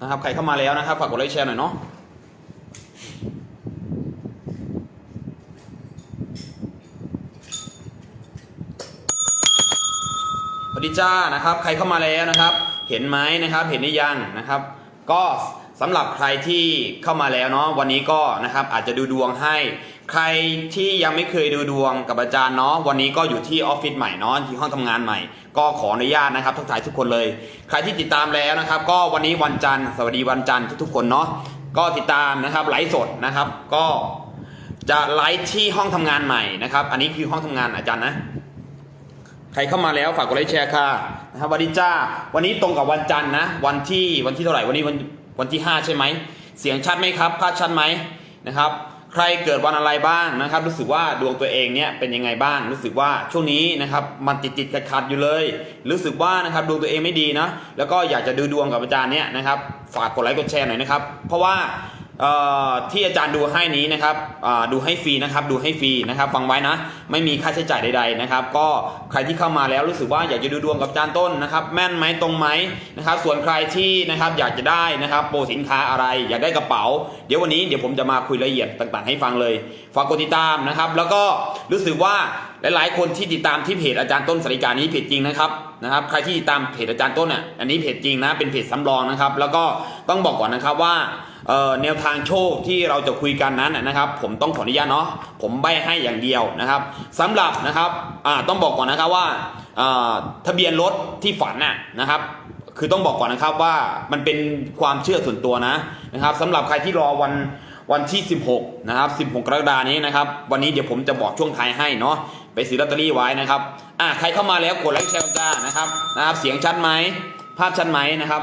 นะครับ ใครเข้ามาแล้วนะครับ ฝากกดไลค์แชร์หน่อยเนาะสวัสดีจ้านะครับ ใครเข้ามาแล้วนะครับ เห็นไหมนะครับ เห็นหรือยังนะครับ ก็สำหรับใครที่เข้ามาแล้วเนาะวันนี้ก็นะครับอาจจะดูดวงให้ ใครที่ยังไม่เคยดูดวงกับอาจารย์เนาะวันนี้ก็อยู่ที่ออฟฟิศใหม่เนาะที่ห้องทำงานใหม่ ก็ขออนุญาตนะครับทักทายทุกคนเลย ใครที่ติดตามแล้วนะครับ ก็วันนี้วันจันทร์สวัสดีวันจันทร์ทุกๆคนเนาะก็ติดตามนะครับไลฟ์สดนะครับ ก็จะไลฟ์ที่ห้องทำงานใหม่นะครับ อันนี้คือห้องทำงานอาจารย์นะ ใครเข้ามาแล้วฝากกดไลค์แชร์ค่ะนะครับวันนี้จ้าวันนี้ตรงกับวันจันทร์นะวันที่วันที่เท่าไหร่วันนี้วันวันที่ 5 ใช่ไหมเสียงชัดไหมครับภาพชัดไหมนะครับ ใครเกิดวันอะไรบ้างนะครับ รู้สึกว่าดวงตัวเองเนี่ยเป็นยังไงบ้าง รู้สึกว่าช่วงนี้นะครับมันติดติดขัดขัดอยู่เลย รู้สึกว่านะครับดวงตัวเองไม่ดีนะแล้วก็อยากจะดูดวงกับอาจารย์เนี่ยนะครับฝากกดไลค์กดแชร์หน่อยนะครับ เพราะว่า ที่อาจารย์ดูให้นี้นะครับดูให้ฟรีนะครับ ดูให้ฟรีนะครับ ฟังไว้นะ ไม่มีค่าใช้จ่ายใดๆนะครับ ก็ใครที่เข้ามาแล้วรู้สึกว่าอยากจะดูดวงกับอาจารย์ต้นนะครับ แม่นไหมตรงไหมนะครับ ส่วนใครที่นะครับอยากจะได้นะครับ โปรสินค้าอะไร อยากได้กระเป๋า เดี๋ยววันนี้เดี๋ยวผมจะมาคุยรายละเอียดต่างๆ ให้ฟังเลย ฝากกดติดตามนะครับ แล้วก็รู้สึกว่าหลายๆ คนที่ติดตามที่เพจอาจารย์ต้นสริการนี้เพจจริงนะครับนะครับ ใครที่ติดตามเพจอาจารย์ต้นเนี่ยอันนี้เพจจริงนะเป็นเพจสำรองนะครับ แล้วก็ต้องบอกก่อนนะครับว่า แนวทางโชคที่เราจะคุยกันนั้นนะครับ ผมต้องขออนุญาตเนาะผมใบให้อย่างเดียวนะครับสำหรับนะครับต้องบอกก่อนนะครับว่าทะเบียนรถที่ฝันน่ะนะครับ คือต้องบอกก่อนนะครับว่ามันเป็นความเชื่อส่วนตัวนะนะครับสำหรับใครที่รอวันวันที่ 16 นะครับ 16 กรกฎานี้นะครับ วันนี้เดี๋ยวผมจะบอกช่วงท้ายให้เนาะ ไปซื้อลอตเตอรี่ไว้นะครับ อะใครเข้ามาแล้วกดไลค์แชร์กันจ้านะครับ นะครับ เสียงชัดไหม ภาพชัดไหมนะครับ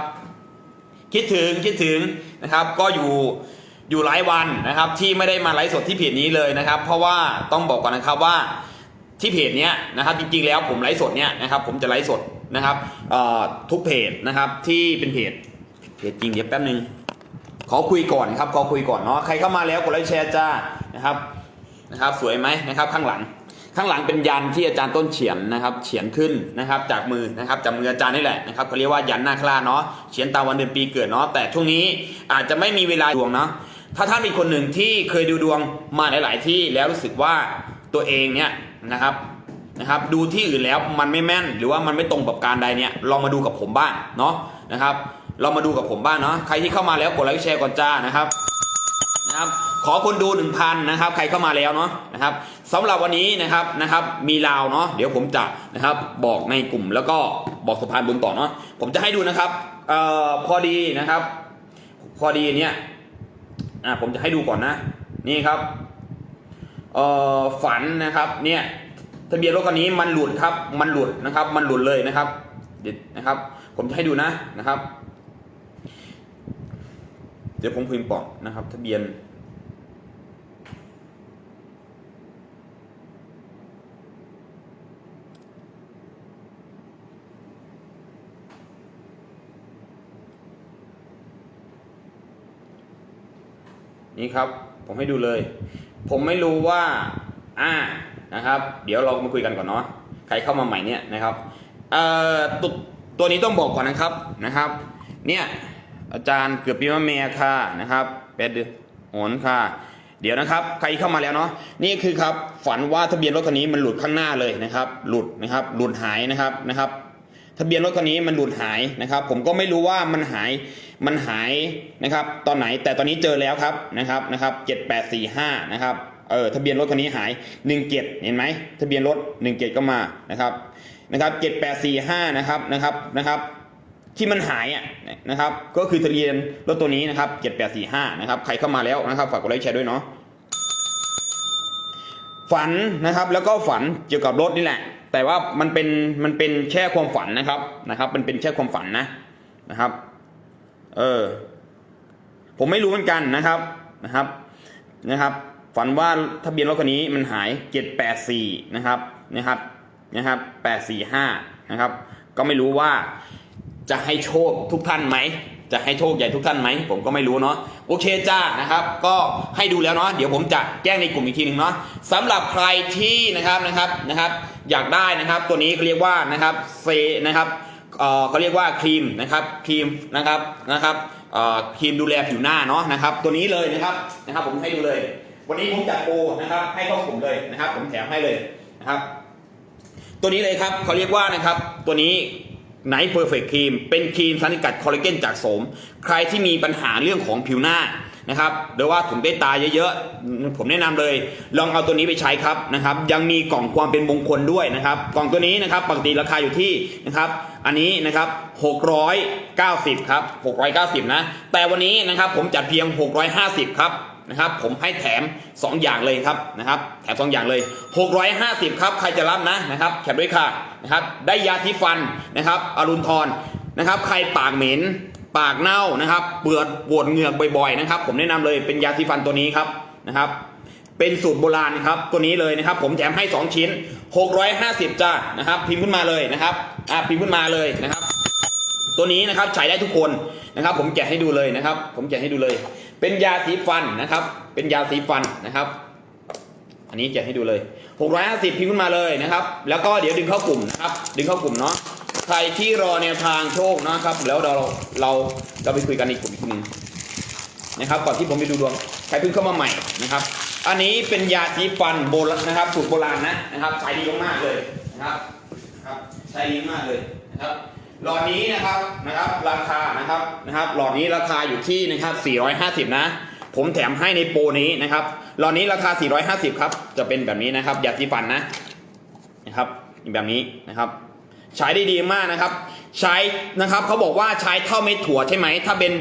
คิดถึงคิดถึงนะครับก็อยู่อยู่หลายวันนะครับที่ไม่ได้มาไลฟ์สดที่เพจนี้เลยนะครับ เพราะว่าต้องบอกก่อนนะครับว่าที่เพจเนี้ยนะครับจริงๆแล้วผมไลฟ์สดเนี้ยนะครับผมจะไลฟ์สดนะครับทุกเพจนะครับที่เป็นเพจเพจจริงเดี๋ยวแป๊บนึงขอคุยก่อนครับขอคุยก่อนเนาะใครเข้ามาแล้วกดไลค์แชร์จ้านะครับนะครับสวยไหมนะครับข้างหลัง ข้างหลังเป็นยันที่อาจารย์ต้นเฉียนนะครับเฉียนขึ้นนะครับจากมือนะครับจากมืออาจารย์นี่แหละนะครับเขาเรียกว่ายันหน้าคราเนาะเฉียนตามวันเดือนปีเกิดเนาะแต่ช่วงนี้อาจจะไม่มีเวลาดวงเนาะถ้าท่านเป็นคนหนึ่งที่เคยดูดวงมาหลาย ๆ ที่แล้วรู้สึกว่าตัวเองเนี่ยนะครับนะครับดูที่อื่นแล้วมันไม่แม่น หรือว่ามันไม่ตรงกับการใดเนี่ยลองมาดูกับผมบ้างเนาะนะครับลองมาดูกับผมบ้างเนาะใครที่เข้ามาแล้วกดไลค์แชร์ก่อนจ้านะครับนะครับ ขอคนดู 1,000นะครับ ใครเข้ามาแล้วเนาะนะครับสำหรับวันนี้นะครับนะครับ มีลาวเนาะเดี๋ยวผมจะนะครับบอกในกลุ่มแล้วก็บอกสะพานบุญต่อเนาะผมจะให้ดูนะครับเอ่อพอดีนะครับ พอดีเนี่ยอ่าผมจะให้ดูก่อนนะ นี่ครับเอ่อฝันนะครับเนี่ยทะเบียนรถคันนี้มันหลุดครับ มันหลุดนะครับ มันหลุดเลยนะครับเดี๋ยวนะครับ ผมจะให้ดูนะนะครับ เดี๋ยวผมพิมพ์ปอกนะครับ ทะเบียน นี่ครับ ผมให้ดูเลย ผมไม่รู้ว่า อ่านะครับ เดี๋ยวเรามาคุยกันก่อนเนาะใครเข้ามาใหม่เนี่ยนะครับเอ่อตัวตัวนี้ต้องบอกก่อนนะครับนะครับ เนี่ยอาจารย์เกือบปีมะเมียค่ะนะครับแปดเดือนโหนค่ะ เดี๋ยวนะครับ ใครเข้ามาแล้วเนาะนี่คือครับฝันว่าทะเบียนรถคันนี้มันหลุดข้างหน้าเลยนะครับ หลุดนะครับหลุดหายนะครับนะครับ ทะเบียนรถคันนี้มันหลุดหายนะครับ ผมก็ไม่รู้ว่ามันหาย มันหายนะครับตอนไหนแต่ตอนนี้เจอแล้วครับนะครับนะครับเจ็ดแปดสี่ห้านะครับเออทะเบียนรถคันนี้หายหนึ่งเจ็ดเห็นไหมทะเบียนรถหนึ่งเจ็ดก็มานะครับนะครับเจ็ดแปดสี่ห้านะครับนะครับนะครับที่มันหายอะนะครับก็คือทะเบียนรถตัวนี้นะครับเจ็ดแปดสี่ห้านะครับใครเข้ามาแล้วนะครับฝากกดไลค์แชร์ด้วยเนาะฝันนะครับแล้วก็ฝันเกี่ยวกับรถนี่แหละ แต่ว่ามันเป็นมันเป็นแค่ความฝันนะครับนะครับ มันเป็นแค่ความฝันนะนะครับ เออ ผมไม่รู้เหมือนกันนะครับนะครับนะครับ ฝันว่าทะเบียนรถคันนี้มันหายเจ็ดแปดสี่นะครับนะครับนะครับแปดสี่ห้านะครับ ก็ไม่รู้ว่าจะให้โชคทุกท่านไหมจะให้โชคใหญ่ทุกท่านไหมผมก็ไม่รู้เนาะโอเคจ้านะครับ ก็ให้ดูแล้วเนาะเดี๋ยวผมจะแจ้งในกลุ่มอีกทีหนึ่งเนาะสำหรับใครที่นะครับนะครับนะครับ อยากได้นะครับ ตัวนี้เขาเรียกว่านะครับเซนะครับ เอ่อเขาเรียกว่าครีมนะครับครีมนะครับนะครับเอ่อครีมดูแลผิวหน้าเนาะนะครับ ตัวนี้เลยนะครับนะครับผมให้ดูเลย วันนี้ผมจัดโปรนะครับ ให้เข้ากลุ่มเลยนะครับ ผมแถมให้เลยนะครับ ตัวนี้เลยครับเขาเรียกว่านะครับ ตัวนี้ไนท์เพอร์เฟกครีมเป็นครีมสารสกัดคอลลาเจนจากโสม ใครที่มีปัญหาเรื่องของผิวหน้า นะครับหรือว่าถุงใต้ตาเยอะๆ ผมแนะนำเลย ลองเอาตัวนี้ไปใช้ครับนะครับ ยังมีกล่องความเป็นมงคลด้วยนะครับ กล่องตัวนี้นะครับปกติราคาอยู่ที่นะครับ อันนี้นะครับ 690 ครับ 690 นะ แต่วันนี้นะครับผมจัดเพียง 650 ครับนะครับผมให้แถม 2 อย่างเลยครับนะครับแถม 2 อย่างเลย 650 ครับ ใครจะรับนะนะครับแคปด้วยค่ะนะครับได้ยาที่ฟันนะครับอรุณทรนะครับใครปากเหม็น ปากเน่านะครับเปือดปวดเหงือกบ่อยๆนะครับ ผมแนะนำเลยเป็นยาสีฟันตัวนี้ครับนะครับ เป็นสูตรโบราณครับตัวนี้เลยนะครับ ผมแถมให้ 2 ชิ้น 650จ้านะครับ พิมพ์ขึ้นมาเลยนะครับอะพิมพ์ขึ้นมาเลยนะครับ ตัวนี้นะครับใช้ได้ทุกคนนะครับ ผมแกะให้ดูเลยนะครับ ผมแกะให้ดูเลย เป็นยาสีฟันนะครับ เป็นยาสีฟันนะครับอันนี้แกะให้ดูเลย 650พิมพ์ขึ้นมาเลยนะครับ แล้วก็เดี๋ยวดึงเข้ากลุ่มนะครับ ดึงเข้ากลุ่มเนาะ ใครที่รอแนวทางโชคนะครับ แล้วเราเราเราไปคุยกันในกลุ่มอีกทีหนึงนะครับก่อนที่ผมไปดูดวงใครเพิ่งเข้ามาใหม่นะครับ อันนี้เป็นยาสีฟันโบราณนะครับสูตรโบราณนะนะครับใช้ดีมากๆเลยนะครับครับใช้ดีมากเลยนะครับหลอดนี้นะครับนะครับราคานะครับนะครับ หลอดนี้ราคาอยู่ที่นะครับ 450 นะ ผมแถมให้ในโปรนี้นะครับ หลอดนี้ราคา 450 ครับ จะเป็นแบบนี้นะครับยาสีฟันนะนะครับแบบนี้นะครับ ใช้ได้ดีมากนะครับ ใช้นะครับเขาบอกว่าใช้เท่าเม็ดถั่วใช่ไหมถ้าเป็น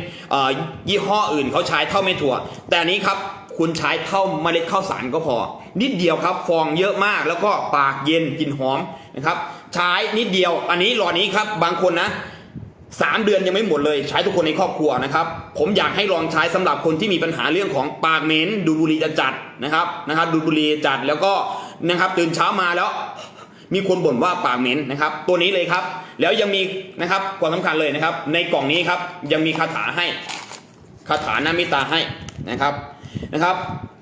ยี่ห้ออื่นเขาใช้เท่าเม็ดถั่ว แต่นี้ครับคุณใช้เท่าเมล็ดข้าวสารก็พอ นิดเดียวครับฟองเยอะมากแล้วก็ปากเย็นกลิ่นหอมนะครับ ใช้นิดเดียว อันนี้หลอดนี้ครับบางคนนะสามเดือนยังไม่หมดเลยใช้ทุกคนในครอบครัวนะครับ ผมอยากให้ลองใช้สำหรับคนที่มีปัญหาเรื่องของปากเหม็นดูดบุหรี่จัดนะครับนะครับดูดบุหรี่จัดแล้วก็นะครับตื่นเช้ามาแล้ว มีคนบ่นว่าปากเหม็นนะครับ ตัวนี้เลยครับ แล้วยังมีนะครับความสำคัญเลยนะครับ ในกล่องนี้ครับยังมีคาถาให้คาถาหน้ามตตาให้นะครับนะครับ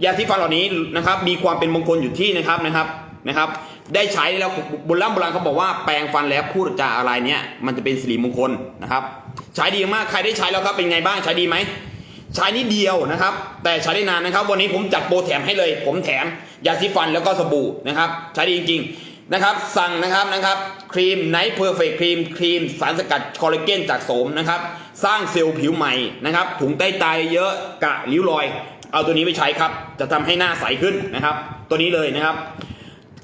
ยาที่ฟันเหล่านี้นะครับ มีความเป็นมงคลอยู่ที่นะครับนะครับนะครับ ได้ใช้แล้วโบราณโบราณเขาบอกว่าแปรงฟันแล้วพูดจาอะไรเนี้ยมันจะเป็นสิริมงคลนะครับ ใช้ดีมากใครได้ใช้แล้วครับเป็นไงบ้างใช้ดีไหมใช้นิดเดียวนะครับ แต่ใช้ได้นานนะครับ วันนี้ผมจัดโปรแถมให้เลย ผมแถมยาสีฟันแล้วก็สบู่นะครับ ใช้ดีจริงๆ นะครับ สั่งนะครับนะครับครีมไนท์เพอร์เฟคครีมครีมสารสกัดคอลลาเจนจากโสมนะครับ สร้างเซลล์ผิวใหม่นะครับ ถุงใต้ตาเยอะกะริ้วรอย เอาตัวนี้ไปใช้ครับ จะทำให้หน้าใสขึ้นนะครับ ตัวนี้เลยนะครับ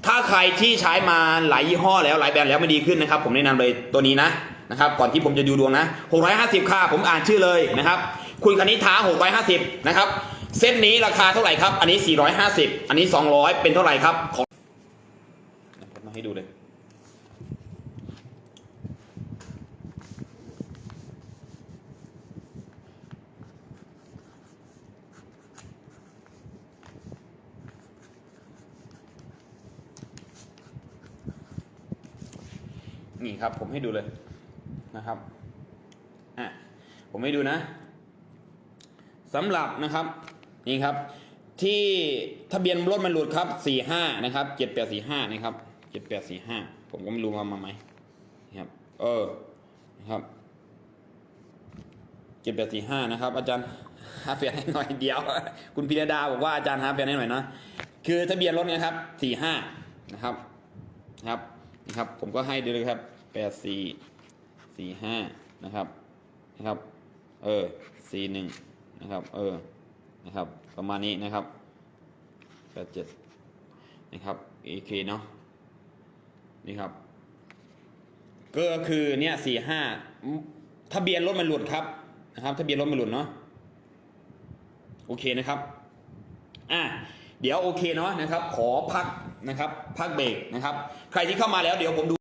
ถ้าใครที่ใช้มาหลายยี่ห้อแล้วหลายแบรนด์แล้วไม่ดีขึ้นนะครับ ผมแนะนำเลยตัวนี้นะนะครับ ก่อนที่ผมจะดูดวงนะ 650 ค่าผมอ่านชื่อเลยนะครับ คุณคณิษฐา650 นะครับเส้นนี้ราคาเท่าไหร่ครับ อันนี้ 450 อันนี้ 200 เป็นเท่าไหร่ครับขอ ให้ดูเลยนี่ครับผมให้ดูเลยนะครับอะผมให้ดูนะสำหรับนะครับนี่ครับที่ทะเบียนรถมันหลุดครับสี่ห้านะครับเจ็ดแปดสี่ห้านะครับ จ็ดแปดสี่ห้าผมก็ไม่รู้มามาไหมนะครับ เออนะครับเจ็ดแปดสี่ห้านะครับ อาจารย์หาแฟนให้หน่อยเดียว คุณพิรดาบอกว่าอาจารย์หาแฟนให้หน่อยนะคือทะเบียนรถเนี่ยครับสี่ห้านะครับนะครับนะครับ ผมก็ให้ดูเลยครับแปดสี่สี่ห้านะครับนะครับ เออสี่หนึ่งนะครับ เออนะครับ ประมาณนี้นะครับแปดเจ็ดนะครับโอเคเนาะ นี่ครับ ก็คือเนี่ยสี่ห้าทะเบียนรถมันหลุดครับนะครับ ทะเบียนรถมันหลุดเนาะโอเคนะครับอะเดี๋ยวโอเคเนาะนะครับ ขอพักนะครับ พักเบรกนะครับ ใครที่เข้ามาแล้วเดี๋ยวผมดู